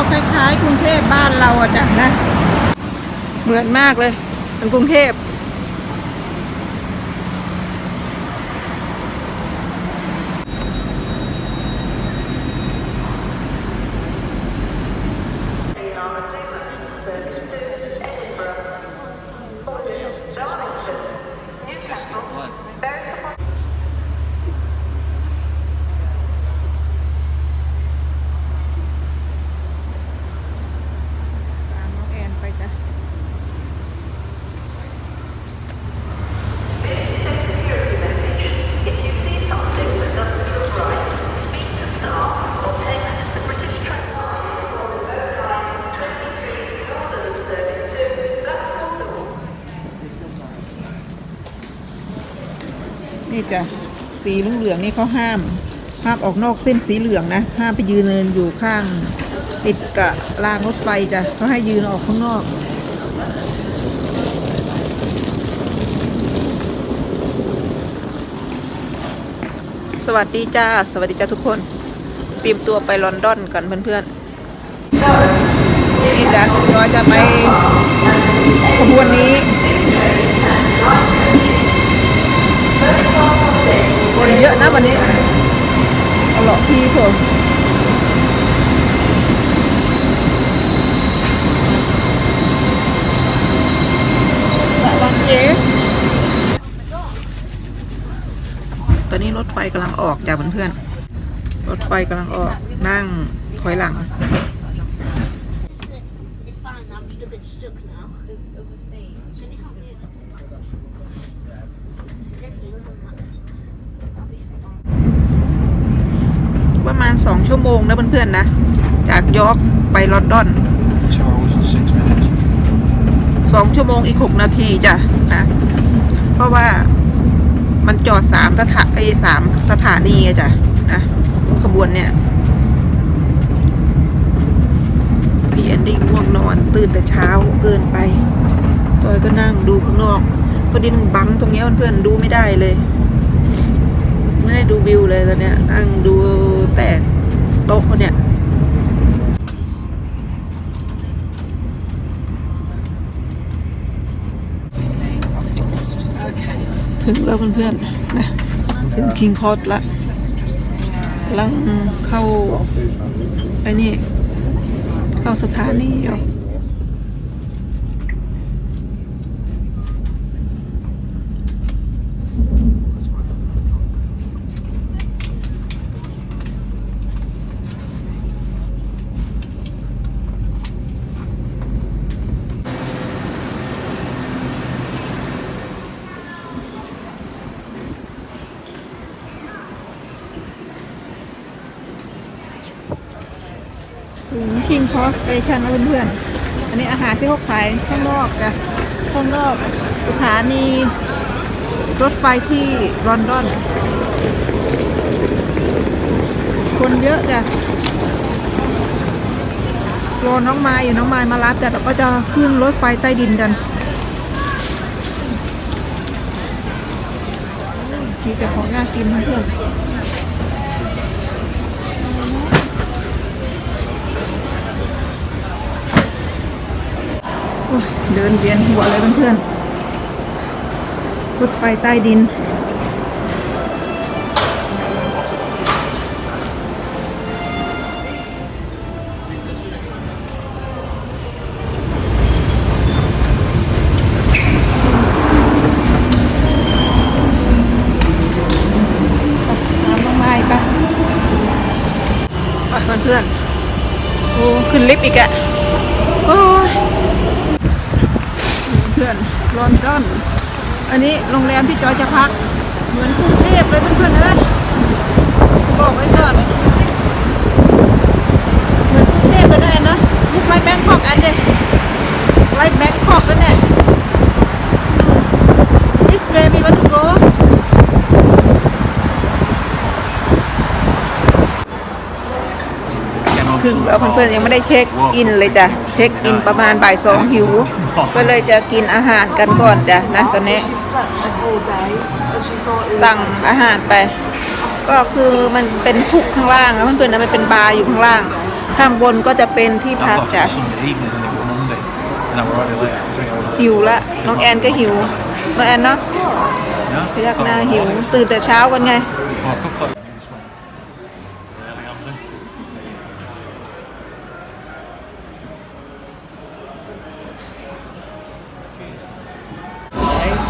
ก็คล้ายๆกรุงเทพบ้านเราอะจ้ะนะ เหมือนมากเลยเป็นกรุงเทพ ตามน้องแอนไปจ้ะ If you see something that doesn't look right, speak to staff or text the British Transport Line 23 Northern Service to platform นี่จ้ะสีเหลืองๆนี่เขาห้าม ห้ามออกนอกเส้นสีเหลืองนะห้ามไปยืนอยู่ข้าง ติดกับรางรถไฟจ้ะเขาให้ยืนออกข้างนอกสวัสดีจ้า สวัสดีจ้าทุกคนเตรียมตัวไปลอนดอนกันเพื่อนๆนี่จ้ะเราจะไปขบวนนี้ คน เยอะนะวันนี้เอาหลอกพี่ผมระวังเจ๊ตอนนี้รถไฟกำลังออกจากเพื่อนๆรถไฟกำลังออกนั่งถอยหลัง It's fine, I'm just a bit stuck now. Because of the seats. Can you help me? It feels like that. I'll be fine. ประมาณสอง ชั่วโมงนะเพื่อนๆนะ จากยอร์กไปลอนดอน Two hours and six minutes. สองชั่วโมงอีกหกนาทีจ้ะนะ เพราะว่ามันจอดสามสถาไอ้สามสถานีอะจ้ะนะขบวนเนี่ยพี่แอนดี้ง่วงนอน ตื่นแต่เช้าเกินไปจอยก็นั่งดูข้างนอกพอดีมันบังตรงเนี้ยเพื่อนๆดูไม่ได้เลย ไม่ได้ดูวิวเลยตอนเนี้ยนั่งดูแต่ โต๊ะเขาเนี่ยถึงแล้วเพื่อนๆนะถึงคิงคอร์สละกำลังเข้าไอ้นี่ เข้าสถานีอยู่ถึง คิงคอสเตชันแล้วเพื่อนๆ อันนี้อาหารที่เขาขายข้างนอกจ้ะข้างนอกสถานีรถไฟที่ลอนดอน คนเยอะจ้ะรอน้องไม้อยู่น้องไม้มารับจ้ะแล้วก็จะขึ้นรถไฟใต้ดินกันมีแต่ของน่ากินเพื่อน เดินเวียนหัวเลยเพื่อนๆรถไฟใต้ดิน น้ำต้องไล่ปะไปเพื่อนๆโอ้ขึ้นลิฟต์อีกอะโอ้ยเพื่อนลอนดอนอันนี้โรงแรมที่จอยจะพัก เหมือนกรุงเทพเลยเพื่อนๆเลยบอกไว้ก่อนเหมือนกรุงเทพเลยนะแอนนะลูกไล่แบงคอกอันเดียไล่แบงคอกแล้วเนี่ย This way we want to go ถึง แล้วเพื่อนๆยังไม่ได้เช็คอินเลยจ้ะเช็คอินประมาณบ่ายสองหิว ก็เลยจะกินอาหารกันก่อนจ้ะนะตอนนี้สั่งอาหารไป ก็คือมันเป็นพุกข้างล่างนะเพื่อนๆนะมันเป็นบาร์อยู่ข้างล่าง ข้างบนก็จะเป็นที่พัก I've got จ้ะ Sunday evenings and it was Monday. And I'm already late. Three hours. หิวละน้องแอนก็หิวน้องแอนเนาะ Yeah? พยักหน้าหิวตื่นแต่เช้ากันไง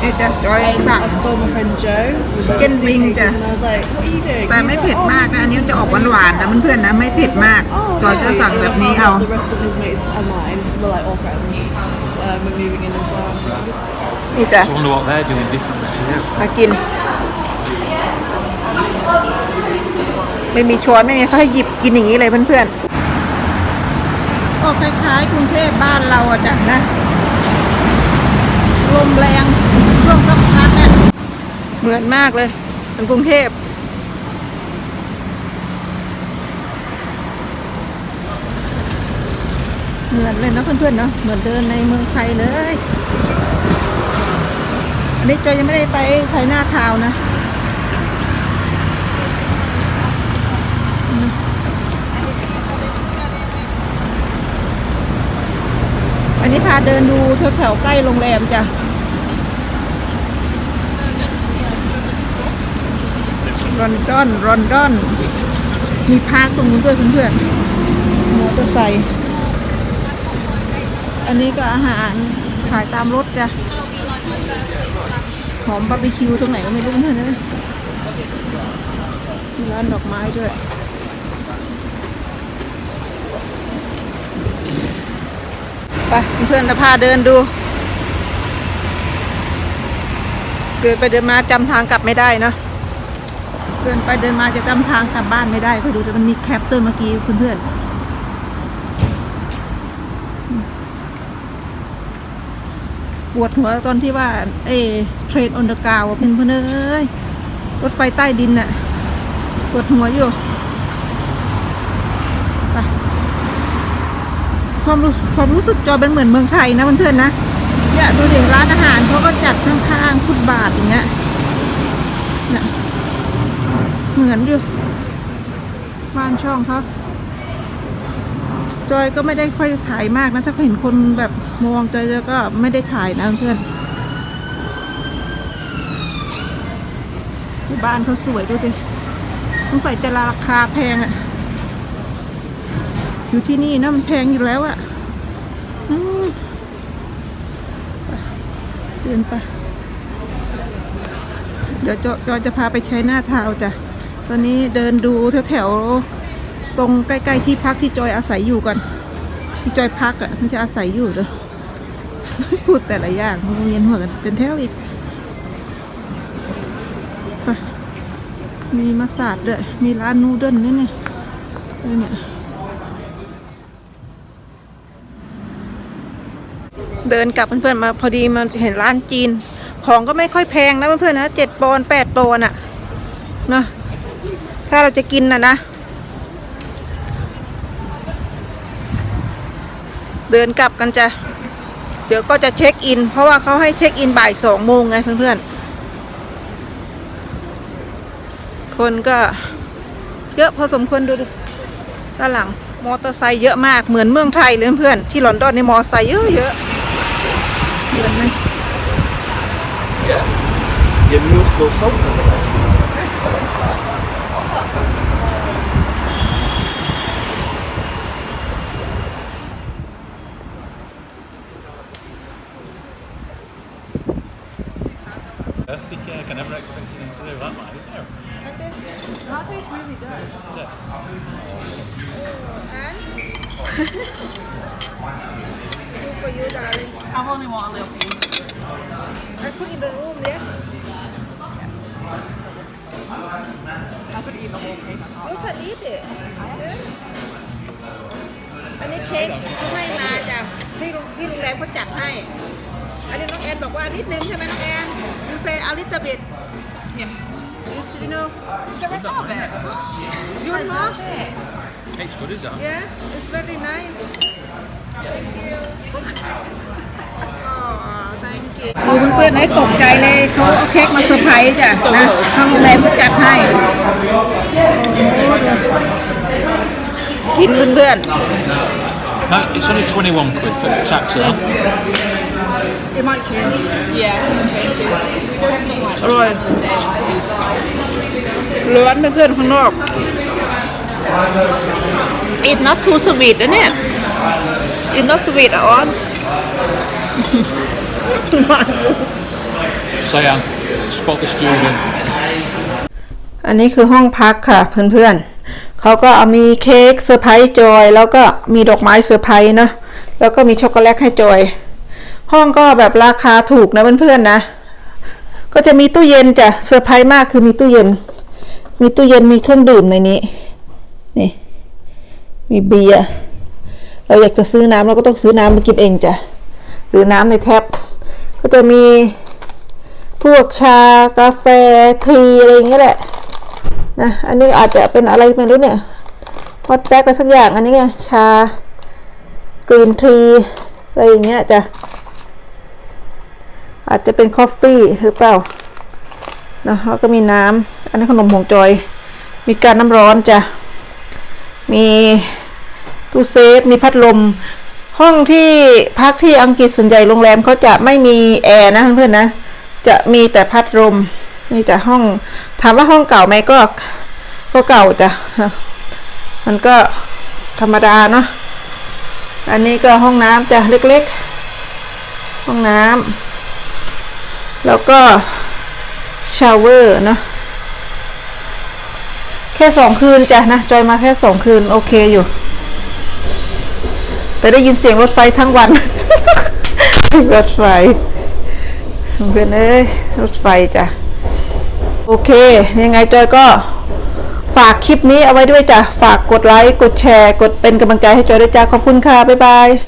เอ๊ะจะจอยสั่ง I saw my friend Joe. Chicken wing จ้ะ And I was like, what are you doing? แต่ไม่เผ็ดมากนะ อันนี้จะออกหวานๆนะเพื่อนๆนะ ไม่เผ็ดมาก จอยจะสั่งแบบนี้เอา The rest of his mates and mine were like all friends. Um, we're moving in as well. นี่จ้ะ I wonder what they're doing differently to you. มากิน ไม่มีช้อนไม่มีเขาให้หยิบกินอย่างนี้เลยเพื่อนๆก็คล้ายๆกรุงเทพบ้านเราอะจ้ะนะลมแรง ช่วงสักพักเนี่ยเหมือนมากเลยเป็นกรุงเทพเหมือนเลยเนาะเพื่อนๆเนาะเหมือนเดินในเมืองไทยเลย อันนี้จอยยังไม่ได้ไปไทยหน้าทาวนะอันนี้พาเดินดูแถวๆใกล้โรงแรมจ้ะ รอนดอนรอนดอน มีพาร์คตรงนู้นด้วยเพื่อนๆมอเตอร์ไซค์อันนี้ก็อาหารขายตามรถจ้ะหอมบาร์บีคิวตรงไหนก็ไม่รู้เพื่อนนะมีร้านดอกไม้ด้วยไปเพื่อนจะพาเดินดู เดินไปเดินมาจำทางกลับไม่ได้เนอะ ดินไปเดินมาจะจำทางกลับบ้านไม่ได้คอยดูแต่มันมีแคปต้นเมื่อกี้เพื่อนๆปวดหัวตอนที่ว่า เอเทรนอนเดอร์กาวเพื่อนเพื่อนเอ้ยรถไฟใต้ดินน่ะปวดหัวอยู่ไปความรู้ความรู้สึกจอเป็นเหมือนเมืองไทยนะเพื่อนๆนะเนี่ยดูดิร้านอาหารเขาก็จัดข้างๆฟุตบาทอย่างเงี้ยเนี่ย เหมือนอยู่บ้านช่องเขาจอยก็ไม่ได้ค่อยถ่ายมากนะ ถ้าเห็นคนแบบมองจอยจอยก็ไม่ได้ถ่ายนะเพื่อนที่บ้านเขาสวยดูสิต้องใส่จะราคาแพงอะอยู่ที่นี่นะมันแพงอยู่แล้วอะเดินไป เดี๋ยวจอยจะพาไปใช้หน้าเท้าจ้ะ ตอนนี้เดินดูแถวๆตรงใกล้ๆที่พักที่จอยอาศัยอยู่ก่อน ที่จอยพักอะไม่ใช่อาศัยอยู่เด้อพูดแต่ละอย่างมันเวียนหัวกันเป็นแถวอีกไปมีมาสาดด้วยมีร้านนูเดิลด้วยนี่เออเนี่ยเดินกลับเพื่อนๆมาพอดีมาเห็นร้านจีน ของก็ไม่ค่อยแพงนะเพื่อนๆนะเจ็ดปอนแปดปอนด์อะนะ ถ้าเราจะกินนะนะ เดินกลับกันจะ เดี๋ยวก็จะเช็คอิน เพราะว่าเขาให้เช็คอินบ่ายสองโมงไงเพื่อนๆ คนก็เยอะพอสมควรดูด้านหลัง มอเตอร์ไซค์เยอะมากเหมือนเมืองไทยเลยเพื่อนๆที่ลอนดอนนี่มอเตอร์ไซค์เยอะเยอะๆเหมือนไหม Your meal's no salt. Birthday cake. I never expected them to do that, mate. Is there? That tastes really good. Is it? for you darling I've only want a little piece. I put in the room yeah I could eat the whole cake. you can eat it อันนี้เค้กเขาให้มาจากที่โรงที่โรงแรมเขาจัดให้ อันนี้น้องแอนบอกว่านิดนึงใช่ไหมน้องแอน you say a little bit Yeah. It's, you know Is there a rabbit? you want more It's good, is that? yeah it's very nice thank you อ๋อ thank you โอ้เพื่อนๆให้ตกใจเลยเขาเอาเค้กมาเซอร์ไพรส์จ้ะนะทางโรงแรมก็จัดให้โอ้โหดูกินเพื่อน No, it's only 21 quid for tax though. Yeah. Okay, so depends on like ๆ อร่อยร้อนเพื่อนๆข้างนอก It's not too sweet นะเนี่ย It's not sweet at all So yeah, spot the student. อันนี้คือห้องพักค่ะเพื่อนๆเขาก็เอามีเค้กเซอร์ไพรส์จอย แล้วก็มีดอกไม้เซอร์ไพรส์เนอะแล้วก็มีช็อกโกแลตให้จอย ห้องก็แบบราคาถูกนะเพื่อนๆนะ ก็จะมีตู้เย็นจ้ะเซอร์ไพรส์มากคือมีตู้เย็น มีตู้เย็นมีเครื่องดื่มในนี้นี่มีเบียร์เราอยากจะซื้อน้ำเราก็ต้องซื้อน้ำมากินเองจ้ะหรือน้ำในแท็บก็จะมีพวกชากาแฟทีอะไรอย่างเงี้ยแหละนะอันนี้อาจจะเป็นอะไรไม่รู้เนี่ยฮอตแบ็กอะไรสักอย่างอันนี้ไงชากรีนทีอะไรอย่างเงี้ยจ้ะ อาจจะเป็นคอฟฟี่หรือเปล่านะแล้วก็มีน้ำอันนี้ขนมหงจอย มีการน้ำร้อนจ้ะ มีตู้เซฟ มีพัดลม ห้องที่พักที่อังกฤษส่วนใหญ่โรงแรมเขาจะไม่มีแอร์นะเพื่อนๆนะ จะมีแต่พัดลมนี่จะห้อง ถามว่าห้องเก่าไหมก็ ก็เก่าจ้ะ มันก็ธรรมดาเนาะ อันนี้ก็ห้องน้ำจ้ะเล็กๆ ห้องน้ำ แล้วก็ชาวเวอร์นะแค่สองคืนจ้ะนะ จอยมาแค่สองคืน โอเคอยู่ แต่ได้ยินเสียงรถไฟทั้งวัน รถไฟเพื่อนเอ้ยรถไฟจ้ะ โอเค ยังไงจอยก็ฝากคลิปนี้เอาไว้ด้วยจ้ะ ฝากกดไลค์ กดแชร์ กดเป็นกำลังใจให้จอยด้วยจ้ะ ขอบคุณค่ะ บ๊ายบาย